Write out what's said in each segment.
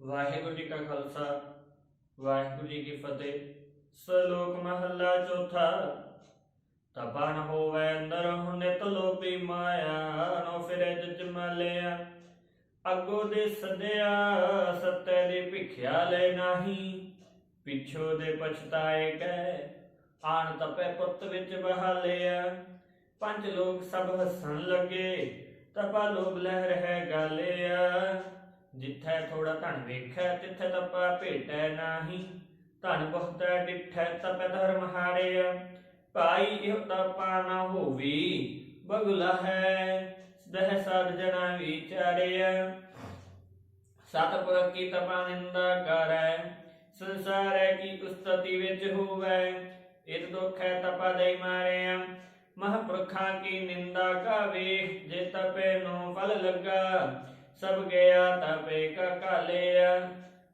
ਵਾਹਿਗੁਰੂ ਜੀ ਕਾ ਖਾਲਸਾ, ਵਾਹਿਗੁਰੂ ਜੀ ਕੀ ਫਤਿਹ। ਸਲੋਕ ਮਹੱਲਾ ਚੌਥਾ ਤਪਾ ਹੋਵੇ ਅੰਦਰ ਨਿਤ ਲੋਭੀ ਮਾਇਆ ਨੋ ਫਿਰੇ ਜਜ ਮਲਿਆ। ਅੱਗੋ ਦੇ ਸਦਿਆ, ਸੱਤੇ ਦੀ ਭਿਖਿਆ ਲੈ ਨਾਹੀ। ਪਿਛੋ ਦੇ ਪਛਤਾਏ ਕੈ ਆਣ ਤਪੈ ਪੁੱਤ ਵਿੱਚ ਬਹਾਲਿਆ ਪੰਜ ਲੋਕ ਸਭ ਹੱਸਣ ਲੱਗੇ, ਤਪਾ ਲੋਭ ਲਹਿ ਰਹਿ ਗਾਲਿਆ। ਜਿੱਥੈ ਥੋੜਾ ਧਨ ਵੇਖੈ, ਤਿੱਥੈ ਤਪਾ ਭੇਟੈ ਨਾਹੀ। ਧਨ ਬਹੁਤੈ ਡਿਠੈ, ਤਪੈ ਧਰਮ ਹਾਰਿਆ। ਭਾਈ ਇਹ ਤਪਾ ਨਾ ਹੋਵੀ, ਬਗਲਾ ਹੈ, ਦਹ ਸਾਧ ਜਨਾ ਵਿਚਾਰਿਆ ਸਤਪੁਰ ਕੀ ਤਪਾ ਨਿੰਦਾ ਕਰੈ, ਸੰਸਾਰੈ ਕੀ ਉਸਤਤੀ ਵਿੱਚ ਹੋਵੈ। ਇਤ ਦੁਖ ਹੈ ਤਪਾ ਦੇ ਮਾਰਿਆ, ਮਹਾਪੁਰਖਾਂ ਕੀ ਨਿੰਦਾ ਕਾ ਵੇਖ ਜੇ ਤਪੇ ਨੂੰ ਫਲ ਲੱਗਾ ਸਭ ਗਿਆ ਤਪੇ ਕਾ ਕਾਲਿਆ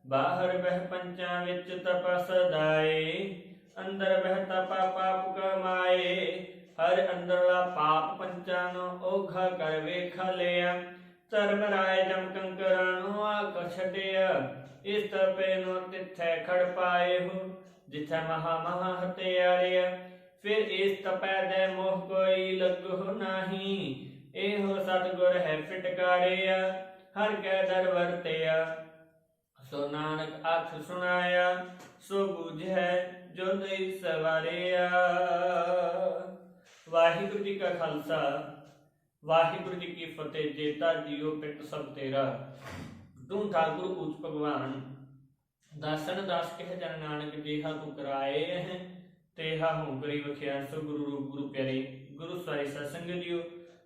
ਬਾਹਰ ਬਹਿ ਪੰਚਾਂ ਵਿੱਚ ਤਪਸ ਦਾਏ, ਅੰਦਰ ਬਹਿ ਤਪਾ ਪਾਪ ਕਮਾਏ। ਹਰ ਅੰਦਰਲਾ ਪਾਪ ਪੰਚਾਂ ਨੂੰ ਔਖਾ ਕਰ ਵੇਖ ਲਿਆ। ਧਰਮ ਰਾਏ ਜਮ ਕੰਕਰਾਂ ਨੂੰ ਆਕ ਛੱਡਿਆ। ਇਸ ਤਪੇ ਨੂੰ ਤਿੱਥੈ ਖੜ ਪਾਏ ਹੋ, ਜਿੱਥੈ ਮਹਾ ਮਹਾ ਹਤਿਆਰਿਆ ਫਿਰ ਇਸ ਤਪੈ ਦੇ ਮੋਹ ਕੋਈ ਲੱਗੋ ਨਹੀਂ। ਇਹੋ ਸਤਗੁਰ ਹੈ ਫਿਟਕਾਰਿਆ, ਹਰ ਕੈ ਦਰ ਵਰਤਿਆ। ਸੋ ਨਾਨਕ ਅੱਖ ਸੁਣਾਇਆ, ਸੋ ਬੁਝੈ ਜੋ ਦੇ ਸਵਾਰਿਆ ਵਾਹਿਗੁਰੂ ਜੀ ਕਾ ਖਾਲਸਾ, ਵਾਹਿਗੁਰੂ ਜੀ ਕੀ ਫਤਿਹ ਜੇਤਾ ਜੀਓ ਪਿੰਡ ਸਭ ਤੇਰਾ। ਤੂੰ ਠਾਕੁਰ ਉਚ ਭਗਵਾਨ ਦਾਸਨ ਦਾਸ ਕਹਿ ਜਨ ਨਾਨਕ, ਜੇਹਾ ਤੂੰ ਕਰਾਏ ਹੈ, ਤੇਹਾ ਹੂੰ ਕਰੀ ਵਖਿਆ। ਸੋ ਗੁਰੂ ਰੂਪ ਗੁਰੂ ਪਿਆਰੇ, ਗੁਰੂ ਸਾਰੇ ਸਤਸੰਗ ਜੀਓ।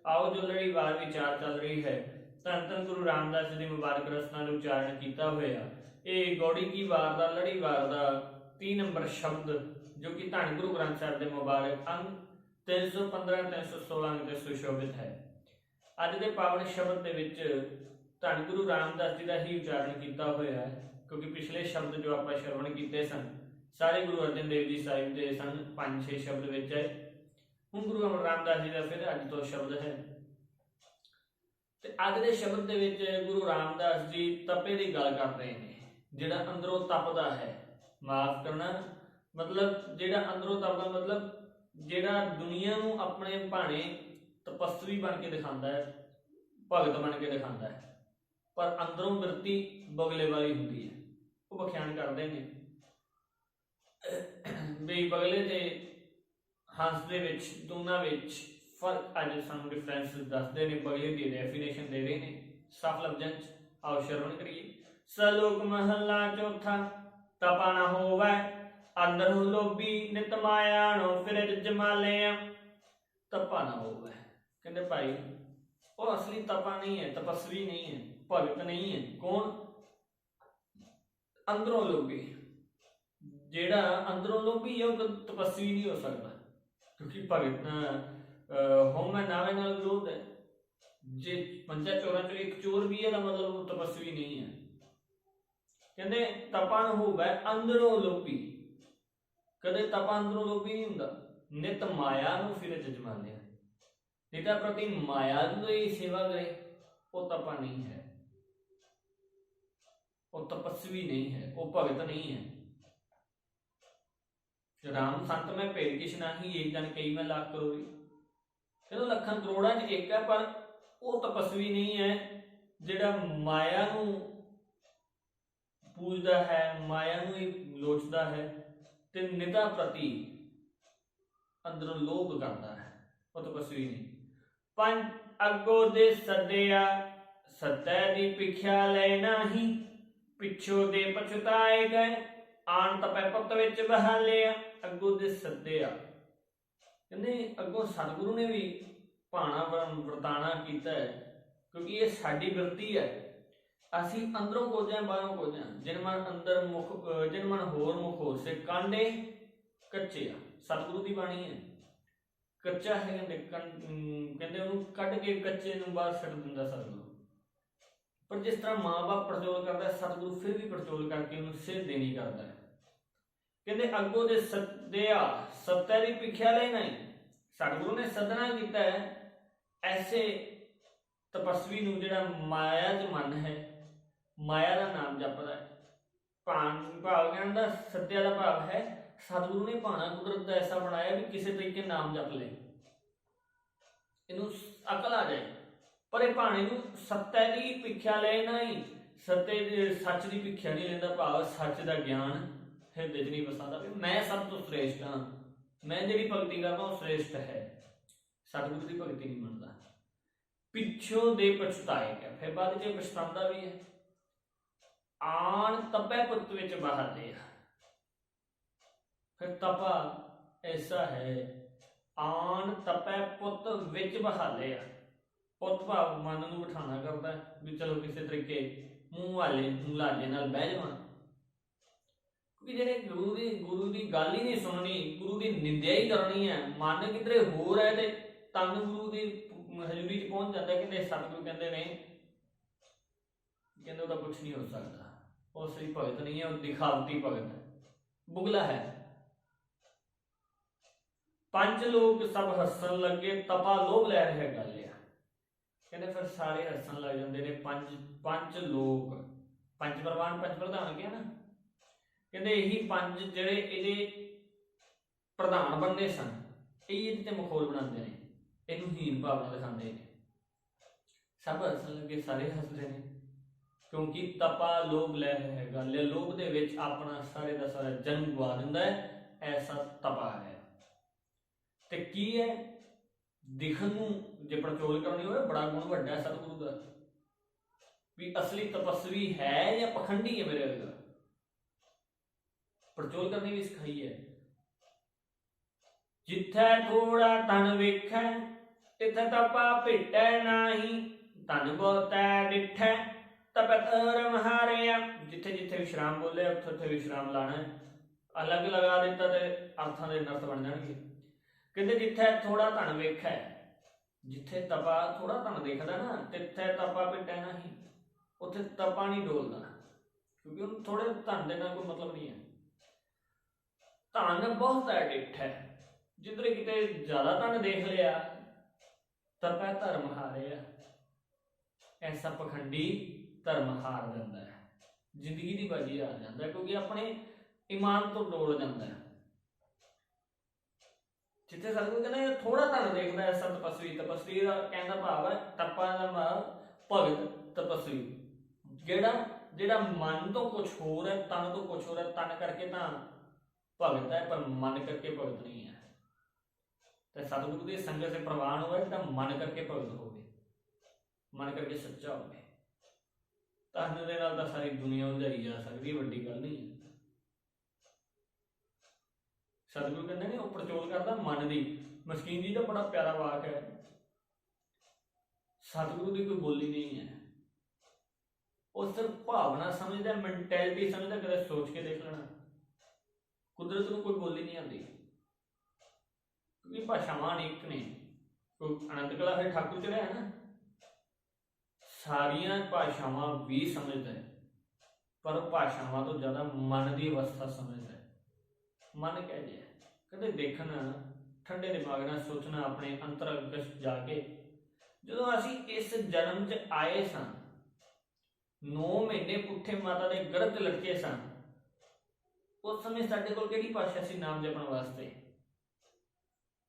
ਆਓ ਜੋ ਲੜੀ ਵਾਰ ਵਿਚਾਰ ਚੱਲ ਰਹੀ ਹੈ। ਧੰਨ ਧੰਨ ਗੁਰੂ ਰਾਮਦਾਸ ਜੀ ਦੀ ਮੁਬਾਰਕ ਰਸਨਾ ਨੂੰ ਉਚਾਰਨ ਕੀਤਾ ਹੋਇਆ। ਇਹ ਗੌੜੀ ਕੀ ਵਾਰ ਦਾ, ਲੜੀ ਵਾਰ ਦਾ 3 ਨੰਬਰ ਸ਼ਬਦ ਜੋ ਕਿ ਧੰਨ ਗੁਰੂ ਗ੍ਰੰਥ ਸਾਹਿਬ ਦੇ ਮੁਬਾਰਕ ਅੰਗ 315 316 ਤੇ ਸੁਸ਼ੋਭਿਤ ਹੈ। ਅੱਜ ਦੇ ਪਾਵਨ ਸ਼ਬਦ ਦੇ ਵਿੱਚ ਧੰਨ ਗੁਰੂ ਰਾਮਦਾਸ ਜੀ ਦਾ ਹੀ ਉਚਾਰਨ ਕੀਤਾ ਹੋਇਆ ਹੈ, ਕਿਉਂਕਿ ਪਿਛਲੇ ਸ਼ਬਦ ਜੋ ਆਪਾਂ ਸ਼ਰਵਣ ਕੀਤੇ ਸਨ, ਸਾਰੇ ਗੁਰੂ ਅਰਜਨ ਦੇਵ ਜੀ ਸਾਹਿਬ ਦੇ ਸਨ, ਪੰਜ ਛੇ ਸ਼ਬਦ ਵਿੱਚ ਹੈ। ਹੁਣ ਗੁਰੂ ਰਾਮਦਾਸ ਜੀ ਦਾ ਫਿਰ ਅੱਜ ਤੋਂ ਸ਼ਬਦ ਹੈ। ਤੇ ਅੱਜ ਦੇ ਸ਼ਬਦ ਦੇ ਵਿੱਚ ਗੁਰੂ ਰਾਮਦਾਸ ਜੀ ਤਪੇ ਦੀ ਗੱਲ ਕਰ ਰਹੇ ਨੇ। ਜਿਹੜਾ ਅੰਦਰੋਂ ਤਪਦਾ ਹੈ, ਮਾਫ ਕਰਨਾ। ਮਤਲਬ ਜਿਹੜਾ ਅੰਦਰੋਂ ਤਪਦਾ, ਮਤਲਬ ਜਿਹੜਾ ਦੁਨੀਆ ਨੂੰ ਆਪਣੇ ਭਾਣੇ ਤਪਸਵੀ ਬਣ ਕੇ ਦਿਖਾਉਂਦਾ ਹੈ, ਭਗਤ ਬਣ ਕੇ ਦਿਖਾਉਂਦਾ ਹੈ, ਪਰ ਅੰਦਰੋਂ ਬਿਰਤੀ ਬਗਲੇ ਵਾਲੀ ਹੁੰਦੀ ਹੈ। ਉਹ ਵਿਖਿਆਨ ਕਰਦੇ ਨੇ। ਵੀ ਬਗਲੇ ਤੇ ਹੰਸ ਦੇ ਵਿੱਚ, ਦੋਨਾਂ ਵਿੱਚ ਫ਼ਰਕ ਅੱਜ ਸਾਨੂੰ ਡਿਫਰੈਂਸ ਦੱਸਦੇ ਨੇ ਬਗਲੇ ਦੀ ਡੈਫੀਨੇਸ਼ਨ ਦੇ ਰਹੇ ਨੇ। ਸਾਫ਼ ਲਫ਼ਜ਼ਾਂ ਚ, ਆਓ ਸ਼ਰਵਣ ਕਰੀਏ। ਸਲੋਕ ਮਹੱਲਾ ਚੌਥਾ ਤਪਾ ਨਾ ਹੋਵੇ, ਅੰਦਰ ਲੋਭੀ, ਨਿਤ ਮਾਇਆ ਨੂੰ ਫਿਰ ਜਮਾਲਿਆ ਤਪਾ ਨਾ ਹੋਵੇ। ਕਹਿੰਦੇ ਭਾਈ, ਉਹ ਅਸਲੀ ਤਪਾ ਨਹੀਂ ਹੈ, ਤਪਸਵੀ ਨਹੀਂ ਹੈ, ਭਗਤ ਨਹੀਂ ਹੈ। ਕੌਣ? ਅੰਦਰੋਂ ਲੋਭੀ। ਜਿਹੜਾ ਅੰਦਰੋਂ ਲੋਭੀ ਹੈ, ਉਹ ਕਦੇ ਤਪਸਵੀ ਨਹੀਂ ਹੋ ਸਕਦਾ। ਕਿਉਂਕਿ ਭਗਤ ਹੋਮੈ ਨਾਵੇਂ ਨਾਲ ਵਿਰੋਧ ਹੈ। ਜੇ ਪੰਜਾ ਚੋਰਾਂ ਚੋਂ ਇੱਕ ਚੋਰ ਵੀ ਹੈ ਤਾਂ ਮਤਲਬ ਉਹ ਤਪਸਵੀ ਨਹੀਂ ਹੈ। ਕਹਿੰਦੇ ਤਪਨ ਹੋਵੇ ਅੰਦਰੋਂ ਲੋਭੀ। ਕਦੇ ਤਪਾ ਅੰਦਰੋਂ ਲੋਪੀ ਨਹੀਂ ਹੁੰਦਾ। ਨਿਤ ਮਾਇਆ ਨੂੰ ਫਿਰ ਜਜਮਾਨਿਆ ਨਿਤਾ ਪ੍ਰਤੀ ਮਾਇਆ ਦੀ ਸੇਵਾ ਕਰੇ, ਉਹ ਤਪਾ ਨਹੀਂ ਹੈ। ਉਹ ਤਪਸਵੀ ਨਹੀਂ ਹੈ, ਉਹ ਭਗਤ ਨਹੀਂ ਹੈ। ਰਾਮ ਸੰਤ ਮੈਂ ਭੇਦ ਕਿਛ ਨਹੀਂ ਇੱਕ ਜਨ ਕਈ ਮੈਂ ਲੱਖ ਕਰੋੜੀ। ਜਦੋਂ ਲੱਖਾਂ ਕਰੋੜਾਂ 'ਚ ਇੱਕ ਹੈ, ਪਰ ਉਹ ਤਪਸਵੀ ਨਹੀਂ ਹੈ, ਜਿਹੜਾ ਮਾਇਆ ਨੂੰ ਪੂਜਦਾ ਹੈ, ਮਾਇਆ ਨੂੰ ਹੀ ਲੋਚਦਾ ਹੈ ਤੇ ਨਿਤਾ ਪ੍ਰਤੀ ਅੰਦਰੋਂ ਲੋਭ ਕਰਦਾ ਹੈ, ਉਹ ਤਪਸਵੀ ਨਹੀਂ। ਪੰਜ, ਅੱਗੋ ਦੇ ਸੱਦਿਆ ਸੱਤੈ ਦੀ ਪਿਖਿਆ ਲੈ ਨਹੀਂ, ਪਿੱਛੋ ਦੇ ਪਛਤਾਏ ਗਏ, ਆਣ ਤਪੈ ਪੁੱਤ ਵਿੱਚ ਬਹਾਲਿਆ। ਅੱਗੋਂ ਦੇ ਸੱਦਿਆ ਕਹਿੰਦੇ ਅੱਗੋਂ ਸਤਿਗੁਰੂ ਨੇ ਵੀ ਭਾਣਾ ਵਰਤਾਣਾ ਕੀਤਾ ਹੈ, ਕਿਉਂਕਿ ਇਹ ਸਾਡੀ ਬਿਰਤੀ ਹੈ। ਅਸੀਂ ਅੰਦਰੋਂ ਕੋਜਾਂ ਬਾਹਰੋਂ ਕੋਜਾਂ ਜਿਨ ਮਨ ਅੰਦਰ ਮੁਖ ਜਿਨ ਮਨ ਹੋਰ ਮੁਖ ਹੋਰ ਕਾਂਡੇ ਕੱਚੇ ਆ। ਸਤਿਗੁਰੂ ਦੀ ਬਾਣੀ ਹੈ। ਕੱਚਾ ਹੈ ਕਹਿੰਦੇ ਕਹਿੰਦੇ ਉਹਨੂੰ ਕੱਢ ਕੇ ਕੱਚੇ ਨੂੰ ਬਾਹਰ ਛੱਡ ਦਿੰਦਾ ਸਤਿਗੁਰੂ। ਪਰ ਜਿਸ ਤਰ੍ਹਾਂ ਮਾਂ-ਬਾਪ ਪਰਚੋਲ ਕਰਦਾ, ਸਤਿਗੁਰੂ ਫਿਰ ਵੀ ਪਰਚੋਲ ਕਰਕੇ ਉਹਨੂੰ ਸਿਰ ਦੇਣੀ ਕਰਦਾ ਹੈ। ਕਹਿੰਦੇ ਅੱਗੋਂ ਦੇ ਸੱਦਿਆ ਸੱਤੈ ਦੀ ਪਿੱਖਿਆ ਲੈ ਨਹੀਂ। ਸਤਿਗੁਰੂ ਨੇ ਸਦਨਾ ਕੀਤਾ ਹੈ, ਐਸੇ ਤਪਸਵੀ ਨੂੰ ਜਿਹੜਾ ਮਾਇਆ 'ਚ ਮਨ ਹੈ, ਮਾਇਆ ਦਾ ਨਾਮ ਜਪਦਾ ਹੈ। ਭਾਨ ਭਾਵ ਕਹਿਣ ਦਾ ਸੱਤਿਆ ਦਾ ਭਾਵ ਹੈ, ਸਤਿਗੁਰੂ ਨੇ ਭਾਣਾ ਕੁਦਰਤ ਦਾ ਐਸਾ ਬਣਾਇਆ ਵੀ ਕਿਸੇ ਤਰੀਕੇ ਨਾਮ ਜਪ ਲੈ ਇਹਨੂੰ ਅਕਲ ਆ ਜਾਏ। ਪਰ ਇਹ ਭਾਣੇ ਨੂੰ ਸੱਤੈ ਦੀ ਭਿੱਖਿਆ ਲੈ ਨਹੀਂ, ਸੱਤੇ ਦੇ, ਸੱਚ ਦੀ ਭਿੱਖਿਆ ਨਹੀਂ ਲੈਂਦਾ ਭਾਵ ਸੱਚ ਦਾ ਗਿਆਨ। ਹਿਰਦੇ 'ਚ ਨਹੀਂ ਵਸਾਉਂਦਾ ਮੈਂ ਸਭ ਤੋਂ ਸ੍ਰੇਸ਼ਟ ਹਾਂ। ਮੈਂ ਜਿਹੜੀ ਭਗਤੀ ਕਰਦਾ, ਉਹ ਸ੍ਰੇਸ਼ਟ ਹੈ। ਸਤਿਗੁਰੂ ਦੀ ਭਗਤੀ ਨਹੀਂ ਮੰਨਦਾ। ਪਿੱਛੋਂ ਦੇ ਪਛਤਾਏ ਗਿਆ ਫਿਰ ਬਾਅਦ 'ਚ ਪਛਤਾਉਂਦਾ ਵੀ ਹੈ। ਆਣ ਤਪੈ ਪੁੱਤ ਵਿੱਚ ਬਹਾਦੇ ਆ। ਫਿਰ ਤਪਾ ਐਸਾ ਹੈ। ਆਣ ਤਪੈ ਪੁੱਤ ਵਿੱਚ ਬਹਾਲੇ ਆ। ਪੁੱਤ ਭਾਵ ਮਨ ਨੂੰ ਬਿਠਾਣਾ ਕਰਦਾ ਹੈ ਵੀ ਚਲੋ ਕਿਸੇ ਤਰੀਕੇ ਮੂੰਹ ਵਾਲੇ ਲਾਲੇ ਨਾਲ ਬਹਿ ਜਾਵਾਂ। ਕਿਉਂਕਿ ਜਿਹੜੇ ਗੁਰੂ ਦੀ ਗੁਰੂ ਦੀ ਗੱਲ ਹੀ ਨਹੀਂ ਸੁਣਨੀ, ਗੁਰੂ ਦੀ ਨਿੰਦਿਆ ਹੀ ਕਰਨੀ ਹੈ। ਮਨ ਕਿਧਰੇ ਹੋਰ ਹੈ ਤੇ ਤਨ ਗੁਰੂ ਦੀ ਹਜ਼ੂਰੀ 'ਚ ਪਹੁੰਚ ਜਾਂਦਾ, ਕਹਿੰਦੇ ਸਤਿਗੁਰੂ ਕਹਿੰਦੇ ਨੇ, ਕਹਿੰਦੇ ਉਹਦਾ ਕੁਝ ਨਹੀਂ ਹੋ ਸਕਦਾ। ਉਹ ਸਹੀ ਭਗਤ ਨਹੀਂ ਹੈ, ਉਹ ਦਿਖਾਵਤੀ ਭਗਤ ਹੈ। ਬੁਗਲਾ ਹੈ। ਪੰਜ ਲੋਕ ਸਭ ਹੱਸਣ ਲੱਗੇ, ਤਪਾ ਲੋਭ ਲੈ ਰਿਹਾ ਗੱਲ ਆ। ਕਹਿੰਦੇ ਫਿਰ ਸਾਰੇ ਹੱਸਣ ਲੱਗ ਜਾਂਦੇ ਨੇ ਪੰਜ ਪੰਜ ਲੋਕ। ਪੰਜ ਪ੍ਰਵਾਨ, ਪੰਜ ਪ੍ਰਧਾਨ ਗਿਆ ਨਾ? ਕਹਿੰਦੇ ਇਹੀ ਪੰਜ ਜਿਹੜੇ ਇਹਦੇ ਪ੍ਰਧਾਨ ਬੰਦੇ ਸਨ, ਇਹ ਇਹਦੇ ਤੇ ਮਖੌਲ ਬਣਾਉਂਦੇ ਨੇ, ਇਹਨੂੰ ਹੀਨ ਭਾਵਨਾ ਦਿਖਾਉਂਦੇ ਨੇ। ਸਭ ਹੱਸਣ ਲੱਗੇ, ਸਾਰੇ ਹੱਸਦੇ ਨੇ, ਕਿਉਂਕਿ ਤਪਾ ਲੋਭ ਲੈ ਹੈ ਗੱਲ ਹੈ ਲੋਭ ਦੇ ਵਿੱਚ ਆਪਣਾ ਸਾਰੇ ਦਾ ਸਾਰਾ ਜਨਮ ਗਵਾ ਦਿੰਦਾ ਹੈ, ਐਸਾ ਤਪਾ ਹੈ। ਤੇ ਕੀ ਹੈ? ਦਿਖਣ ਨੂੰ ਜੇ ਪੜਚੋਲ ਕਰਨੀ ਹੋਵੇ, ਬੜਾ ਗੁਣ ਵੱਡਾ ਹੈ ਸਤਿਗੁਰੂ ਦਾ। ਵੀ ਅਸਲੀ ਤਪਸਵੀ ਹੈ ਜਾਂ ਪਖੰਡੀ ਹੈ ਮੇਰੇ ਵਰਗਾ? ਪੜਚੋਲ ਕਰਨੀ ਵੀ ਸਿਖਾਈ ਹੈ। ਜਿੱਥੇ ਥੋੜਾ ਤਨ ਵੇਖੈ, ਤਿੱਥੇ ਤਪਾ ਭੇਟੈ ਨਾਹੀ। ਤਨ ਬਹੁਤੈ ਡਿਠੈ ਤਪੈ ਧਰਮ ਜਿੱਥੇ ਜਿੱਥੇ ਵਿਸ਼ਰਾਮ ਬੋਲੇ, ਉੱਥੇ ਉੱਥੇ ਵਿਸ਼ਰਾਮ ਲਾਣਾ ਹੈ। ਅਲੱਗ ਲਗਾ ਦਿੱਤਾ ਤੇ ਅਰਥਾਂ ਦੇ ਅਰਥ ਬਣ ਜਾਣਗੇ। ਕਹਿੰਦੇ ਜਿੱਥੇ ਥੋੜਾ ਧਨ ਵੇਖੈ, ਜਿੱਥੇ ਤਪਾ ਥੋੜਾ ਧਨ ਦੇਖਦਾ ਨਾ, ਤਿੱਥੇ ਤਪਾ ਭੇਟੈ ਨਹੀਂ। ਉੱਥੇ ਤਪਾ ਨਹੀਂ ਡੋਲਦਾ। ਕਿਉਂਕਿ ਉਹਨੂੰ ਥੋੜੇ ਧਨ ਦੇ ਨਾਲ ਕੋਈ ਮਤਲਬ ਨਹੀਂ ਹੈ। ਧਨ ਬਹੁਤ ਹੈ ਡਿੱਠ ਹੈ, ਜਿੱਧਰੇ ਕਿਤੇ ਜ਼ਿਆਦਾ ਧਨ ਦੇਖ ਲਿਆ, ਤਪੈ ਧਰਮ ਹਾਰਿਆ। ਐਸਾ ਪਖੰਡੀ ਧਰਮ ਹਾਰ ਜਾਂਦਾ ਹੈ। ਜ਼ਿੰਦਗੀ ਦੀ ਬਾਜੀ ਹਾਰ ਜਾਂਦਾ ਕਿਉਂਕਿ ਆਪਣੇ ਇਮਾਨ ਤੋਂ ਡੋਲ ਜਾਂਦਾ ਹੈ। ਜਿੱਥੇ ਸਾਨੂੰ ਕਹਿੰਦੇ ਥੋੜਾ ਧਨ ਦੇਖਦਾ ਹੈ ਸਤ ਤਪਸਵੀ ਤਪਸਵੀ ਦਾ ਕਹਿੰਦਾ ਭਾਵ ਹੈ, ਤਪਾ ਦਾ ਭਾਵ ਭਗਤ, ਤਪਸਵੀ। ਜਿਹੜਾ ਜਿਹੜਾ ਮਨ ਤੋਂ ਕੁਝ ਹੋਰ ਹੈ, ਤਨ ਤੋਂ ਕੁਝ ਹੋਰ ਹੈ, ਤਨ ਕਰਕੇ ਤਾਂ ਭਗਤ ਹੈ, ਪਰ ਮਨ ਕਰਕੇ ਭਗਤ ਨਹੀਂ ਹੈ। ਤੇ ਸਤਿਗੁਰੂ ਦੀ ਸੰਗਤ ਸੇ ਪ੍ਰਵਾਨ ਹੋਵੇ ਤਾਂ ਮਨ ਕਰਕੇ ਭਗਤ ਹੋਵੇ। ਮਨ ਕਰਕੇ ਸੱਚਾ ਹੋਵੇ। ਤਨ ਦੇ ਨਾਲ ਤਾਂ ਸਾਰੀ ਦੁਨੀਆ ਉਲਝਾਈ ਜਾ ਸਕਦੀ, ਵੱਡੀ ਗੱਲ ਨਹੀਂ ਹੈ। ਸਤਿਗੁਰੂ ਕਹਿੰਦੇ ਨੇ, ਉਹ ਪਰਚੋਲ ਕਰਦਾ, ਮਨ ਦੀ। ਮਸਕੀਨ ਜੀ ਦਾ ਬੜਾ ਪਿਆਰਾ ਵਾਕ ਹੈ। ਸਤਿਗੁਰੂ ਦੀ ਕੋਈ ਬੋਲੀ ਨਹੀਂ ਹੈ। ਉਹ ਸਿਰਫ ਭਾਵਨਾ ਸਮਝਦਾ ਮੈਂਟੈਲਿਟੀ ਸਮਝਦਾ, ਕਦੇ ਸੋਚ ਕੇ ਦੇਖ ਲੈਣਾ। ਕੁਦਰਤ ਨੂੰ ਕੋਈ ਬੋਲੀ ਨਹੀਂ ਆਉਂਦੀ। ਕਿਉਂਕਿ ਭਾਸ਼ਾਵਾਂ ਅਨੇਕ ਨੇ। ਕੋਈ ਅਨੰਤ ਕਲਾ ਹੈ ਠਾਕੁਰ ਚ ਰਿਹਾ ਨਾ। ਸਾਰੀਆਂ ਭਾਸ਼ਾਵਾਂ ਵੀ ਸਮਝਦਾ ਹੈ। ਪਰ ਉਹ ਭਾਸ਼ਾਵਾਂ ਤੋਂ ਜ਼ਿਆਦਾ ਮਨ ਦੀ ਅਵਸਥਾ ਸਮਝਦਾ ਹੈ। ਮਨ ਕਹਿ ਜੇ ਕਦੇ ਦੇਖਣਾ, ਠੰਡੇ ਦਿਮਾਗ ਨਾਲ ਸੋਚਣਾ ਆਪਣੇ ਅੰਤਰਗਤ ਜਾ ਕੇ। ਜਦੋਂ ਅਸੀਂ ਇਸ ਜਨਮ 'ਚ ਆਏ ਸਾਂ 9 ਮਹੀਨੇ ਪੁੱਠੇ ਮਾਤਾ ਦੇ ਗਰਭ 'ਚ ਲਟਕੇ ਸਾਂ ਉਸ ਸਮੇਂ ਸਾਡੇ ਕੋਲ ਕਿਹੜੀ ਭਾਸ਼ਾ ਸੀ ਨਾਮ ਜਪਣ ਵਾਸਤੇ?